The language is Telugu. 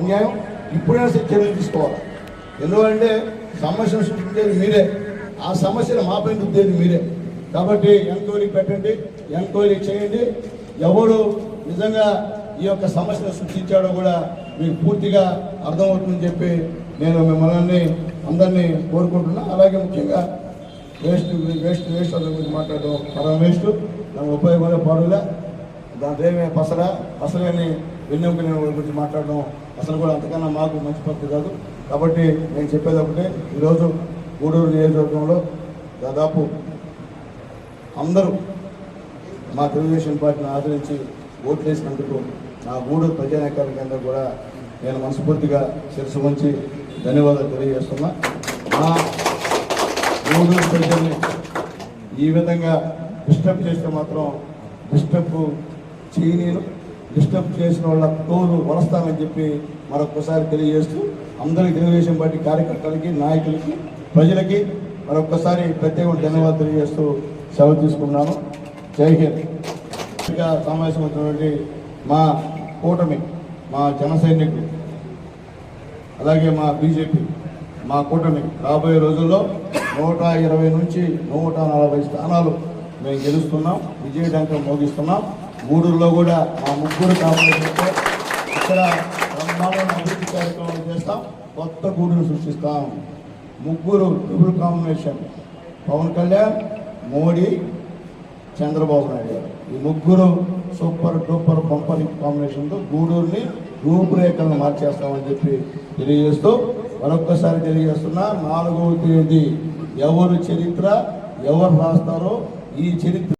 అన్యాయం ఇప్పుడైనా సర్నిం తీసుకోవాలి. ఎందుకంటే సమస్యను సృష్టించేది మీరే. ఆ సమస్యను మాపై రుద్దేది మీరే. కాబట్టి ఎంక్వైరీ పెట్టండి ఎంక్వైరీ చేయండి. ఎవరు నిజంగా ఈ యొక్క సమస్యను సృష్టించాడో కూడా మీకు పూర్తిగా అర్థమవుతుందని చెప్పి నేను మిమ్మల్ని అందరినీ కోరుకుంటున్నా. అలాగే ముఖ్యంగా వేస్ట్ వేస్ట్ వేస్ట్ అన్న గురించి మాట్లాడడం పరం వేస్ట్ నాకు ఉపయోగపడే పాడులే దాంట్లో ఏమే పసరా అసలేని వెన్నెముక గురించి మాట్లాడడం అసలు కూడా అంతకన్నా మాకు మంచి పద్ధతి కాదు. కాబట్టి నేను చెప్పేది ఒకటే ఈరోజు గూడూరు నియోజకవర్గంలో దాదాపు అందరూ మా తెలుగుదేశం పార్టీని ఆదరించి ఓట్లు వేసినందుకు నా గూడూరు ప్రజానాయకానికి అందరూ కూడా నేను మనస్ఫూర్తిగా శిరసు వంచి ధన్యవాదాలు తెలియజేస్తున్నా. మా గూడూరు ప్రజల్ని ఈ విధంగా డిస్టర్బ్ చేస్తే మాత్రం డిస్టర్బ్ చేయనీరు డిస్టర్బ్ చేసిన వాళ్ళ తోలు వలస్తానని చెప్పి మరొకసారి తెలియజేస్తూ అందరికీ తెలుగుదేశం పార్టీ కార్యకర్తలకి నాయకులకి ప్రజలకి మరొకసారి ప్రత్యేక ధన్యవాదాలు తెలియజేస్తూ సెలవు తీసుకున్నాను జై హింద్. సమావేశం వచ్చినటువంటి మా కూటమి మా జన సైనికులు అలాగే మా బీజేపీ మా కూటమి రాబోయే రోజుల్లో నూట ఇరవై నుంచి నూట నలభై స్థానాలు మేము గెలుస్తున్నాం విజయడంకం మోగిస్తున్నాం. గూడూరులో కూడా మా ముగ్గురు కాంపిటీషన్తో ఇక్కడ బ్రహ్మాండమైన అభివృద్ధి కార్యక్రమాలు చేస్తాం. కొత్త గూడూరు సృష్టిస్తాం. ముగ్గురు ట్రిపుల్ కాంబినేషన్ పవన్ కళ్యాణ్ మోడీ చంద్రబాబు నాయుడు గారు. ఈ ముగ్గురు సూపర్ డూపర్ పంపని కాంబినేషన్తో గూడూరుని రూపురేఖలను మార్చేస్తామని చెప్పి తెలియజేస్తూ మరొక్కసారి తెలియజేస్తున్నా నాలుగవ తేదీ ఎవరు చరిత్ర ఎవరు రాస్తారో ఈ చరిత్ర